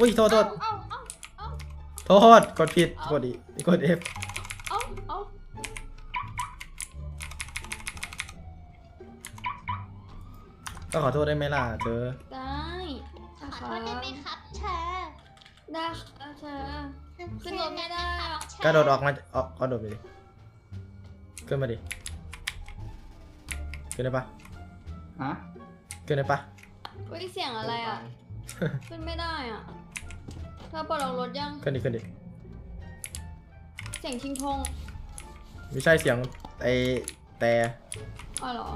อุ้ยโทษโทษเอ้าเอ้าเอ้าโทษกดผิดกดอีกด F เอ้าเอ้าก็ขอโทษได้ไหมล่ะเธอ ได้นะขคะอโทษได้ไหมครับเธอ ได้ค่ะเธอขึ้นรถไม่ได้อะกระโดดออกมาออกกระโดดไปดิขึ้นมาดิขึ้นได้ปะฮะขึ้นได้ปะเฮ้ยเสียงอะไรอะ ขึ้นไม่ได้อะเธอปลดล็อกรถยัง ขึ้นดิขึ้นดิเสียงชิงทงไม่ใช่เสียงไอแต่อ๋อเหรอ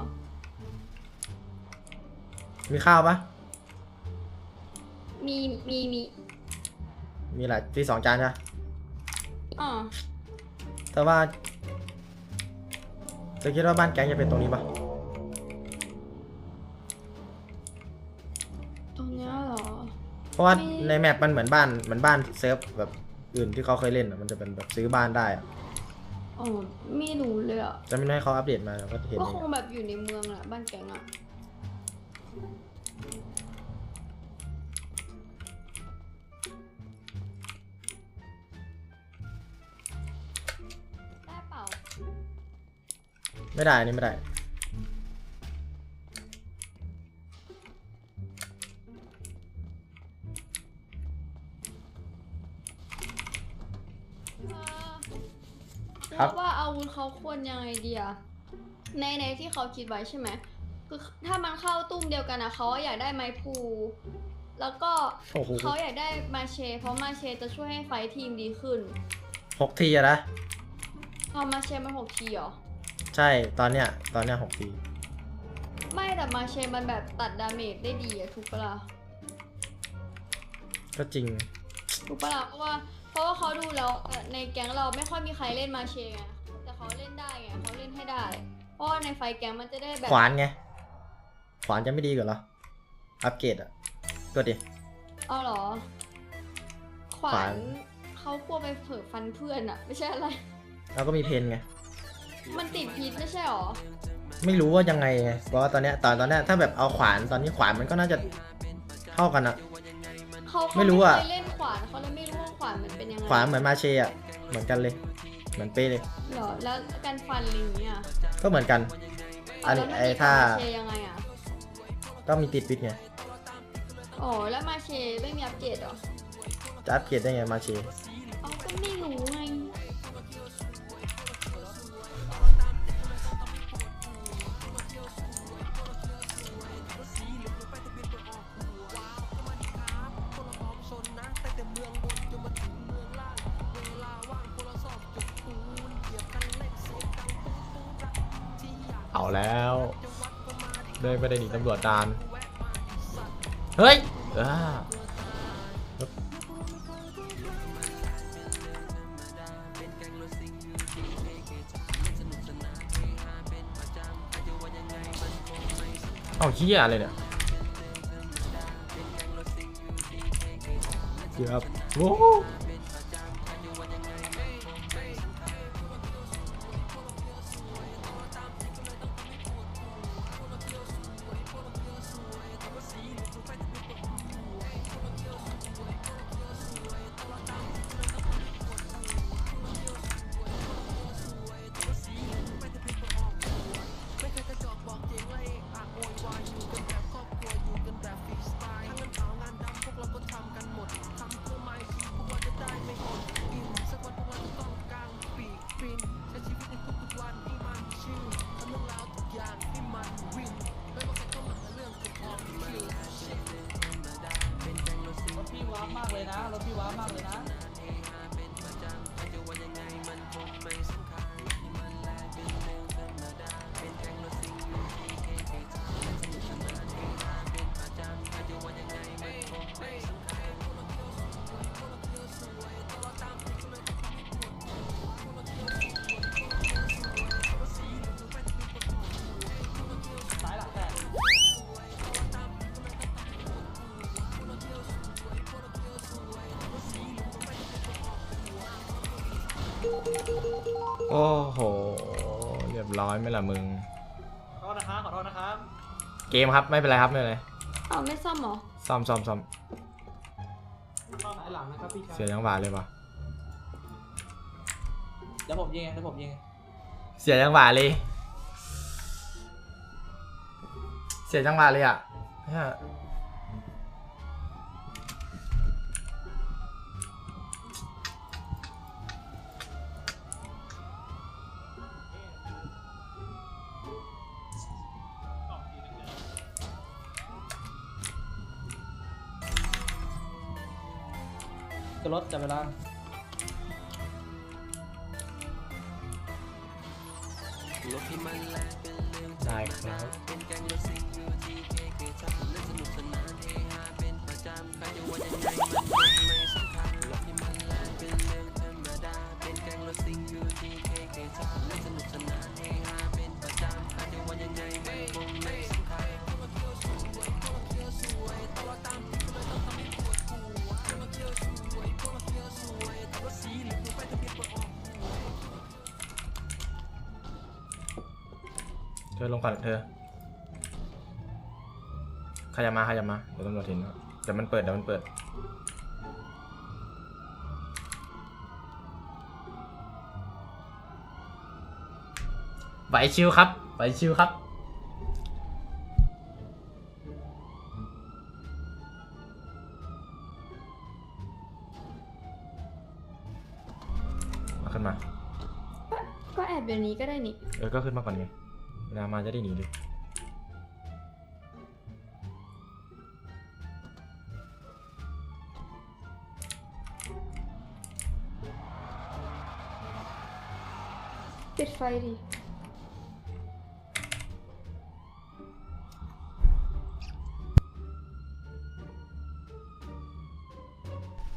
มีข้าวปะมีมีมี มีหลายที่สองจานใช่ปะอ๋อแต่ว่าเธอคิดว่าบ้านแก๊งจะเป็นตรงนี้ปะตรงเนี้ยเหรอ เพราะว่าไม่ในแมปมันเหมือนบ้านเหมือนบ้านเซิร์ฟแบบอื่นที่เขาเคยเล่นอะมันจะเป็นแบบซื้อบ้านได้อะอ๋อไม่รู้เลยอะจะไม่ให้เขาอัปเดตมาเราก็เห็นก็เอคงงแบบอยู่ในเมืองอะบ้านแกงอะ ไม่ได้อันนี่ไม่ได้ ครับแล้วว่าอาวุธเขาควรยังไงดีอะในในที่เขาคิดไว้ใช่ไหมคือถ้ามันเข้าตุ้มเดียวกันอะเขาอยากได้ไม้พูแล้วก็โอ้โหเขาอยากได้มาเช เพราะมาเชจะช่วยให้ไฟท์ทีมดีขึ้นหกทีอะนะพอมาเชมันหกทีเหรอ ใช่ตอนเนี้ยตอนเนี้ยหกทีไม่แต่มาเชมันแบบตัดดาเมจได้ดีอะถูกปะล่ะก็จริง ถูกปะล่ะเพราะว่าเพราะว่าเขาดูแล้วเอ่อในแก๊งเราไม่ค่อยมีใครเล่นมาเชไงแต่เขาเล่นได้ไงเขาเล่นให้ได้ เพราะว่าในไฟท์แก๊งมันจะได้แบบขวานไง ขวานจะไม่ดีกว่าเหรอ อัปเกรดอะก็ดิ เอาเหรอ ขวาขวาน นเขากลัวไปเผลอฟันเพื่อนอะไม่ใช่อะไรแล้วก็มีเพนไง มันติดพิษไม่ใช่หรอ ไม่รู้ว่ายังไงไงเพราะว่าตอนเนี้ยตอนตอนเนี้ยถ้าแบบเอาขวานตอนนี้ขวานมันก็น่าจะเท่ากันอะ เขาเขาไม่รู้อะ เคยเล่นขวานเขาเลยไม่รู้ว่าขวานมันเป็นยังไงขวานเหมือนมาเชอะเหมือนกันเลย เหมือนเป๊ะเลย เหรอแล้วการฟันอะไรอย่างเงี้ยก็เหมือนกัน อันนี้แล้วไอ้มันถ้ามาเชยังไงอะก็มีติดปิดไงอ๋อแล้วมาเชไม่มีอัปเกรดเหรอจะอัปเกรดได้ไงมาเชเอาก็ไม่รู้ไง แล้ว ได้ไม่ได้หนีตำรวจดานเฮ้ยอ่าเอาเฮียอะไรเนี่ยเกือบโว้ โหโอ้โห เรียบร้อยไหมล่ะมึง ขอโทษนะครับขอโทษนะครับเกมครับไม่เป็นไรครับไม่เป็นไรอ้าวไม่ซ่อมเหรอซ่อมซ่อมซ่อมสายหลังนะครับพี่ชายเสียยังหวาเลยปะเดี๋ยวผมยิงเองเดี๋ยวผมยิงเองเสียยังหวาเลย เสียจังหวะเลยอะเนี่ย จะรถจับเวลาได้ครับเธ อลงก่อนเธอใครจะมาใครจะมาเดี๋ยวตำรวจเห็นนะเดี๋ยวมันเปิดเดี๋ยวมันเปิดไหวชิวครับไหวชิวครับมาขึ้นมา ก็แอบเดี๋ยวนี้ก็ได้นี่ เออ ก็ขึ้นมาก่อนไง เวลามาจะได้หนีเลยปิดไฟดิ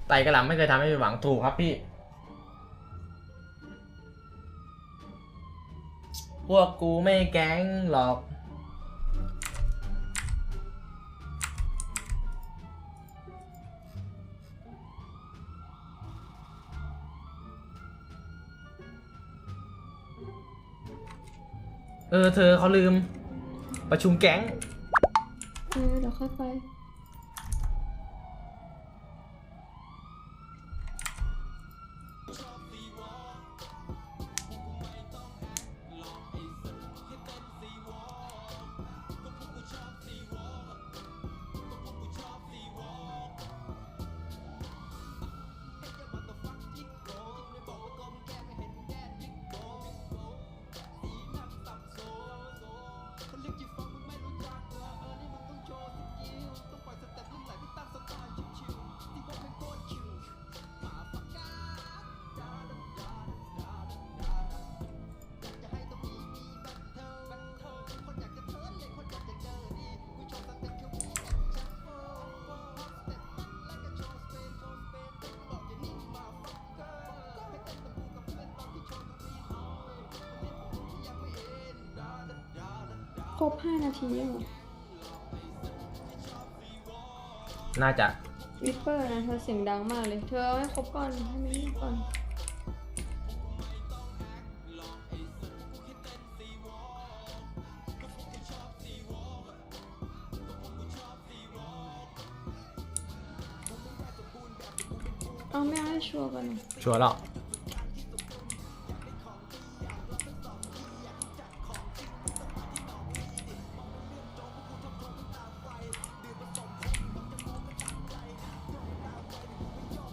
ไต่กระหล่ำไม่เคยทำให้ผิดหวังถูกครับพี่ พวกกูไม่แก๊งหรอก เออ เธอเขาลืม ประชุมแก๊ง เออเดี๋ยวค่อยไป ครบห้านาทียังเหรอน่าจะวิปเปอร์นะเธอเสียงดังมากเลย เธอเอาให้ครบก่อนให้มันนี่ก่อน เอาไม่เอาให้ชัวร์ก่อนนะชัวร์แล้ว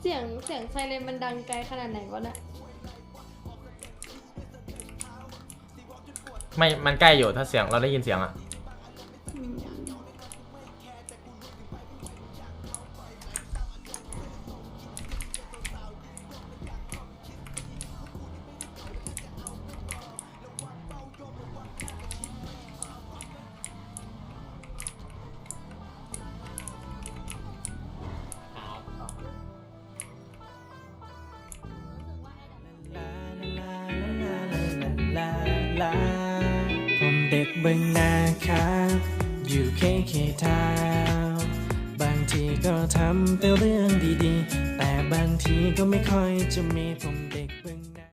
เสียงเสียงไซเรนมันดังไกลขนาดไหนวะเนี่ยไม่ มันใกล้อยู่ถ้าเสียงเราได้ยินเสียงอะ กเบึงนาครับ อยู่เคเคทาบางทีก็ทำแต่เรื่องดีๆ แต่บางทีก็ไม่ค่อยจะมีผม